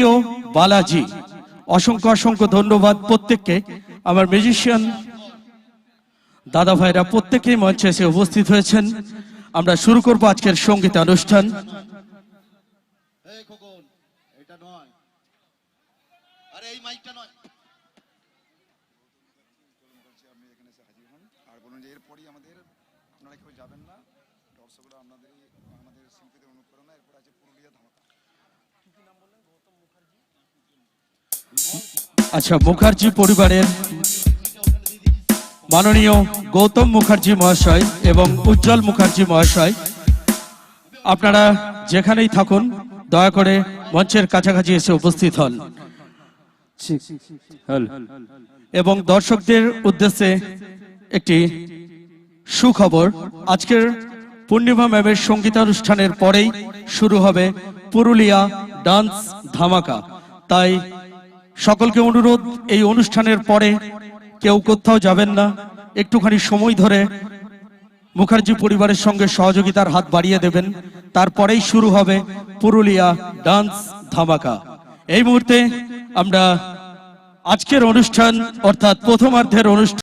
প্রিয় বালাজি, অসংখ্য অসংখ্য ধন্যবাদ প্রত্যেককে। আমার মিউজিশিয়ান দাদা ভাইরা প্রত্যেকেই মঞ্চে এসে উপস্থিত হয়েছেন। আমরা শুরু করব আজকের সংগীত অনুষ্ঠান। এই খোকন এটা নয়। আরে এই মাইকটা নয় আপনি এখানে এসে হাজির হন আর বলুন যে এরপরই আমাদের আপনারা কেউ যাবেন না দর্শকরা আপনাদের আমাদের শিল্পীদের অনুপ্রেরণা এরপর আছে পুরুলিয়া ধামাকা আচ্ছা মুখার্জি পরিবারের মাননীয় গৌতম মুখার্জি মহাশয় এবং উজ্জ্বল মুখার্জি মহাশয় আপনারা যেখানেই থাকুন দয়া করে মঞ্চের কাছাকাছি এসে উপস্থিত হন। এবং দর্শকদের উদ্দেশ্যে একটি সুখবর আজকের পূর্ণিমা ম্যামের সঙ্গীতানুষ্ঠানের পরেই শুরু হবে পুরুলিয়া ডান্স ধামাকা। তাই সকলকে অনুরোধ, এই অনুষ্ঠানের পরে কেউ কোথাও যাবেন না। একটুখানি সময় ধরে মুখার্জি পরিবারের সঙ্গে সহযোগিতার হাত বাড়িয়ে দেবেন। তারপরেই শুরু হবে পুরুলিয়া ডান্স ধামাকা। এই মুহূর্তে আমরা আজকের অনুষ্ঠান, অর্থাৎ প্রথমার্ধের অনুষ্ঠান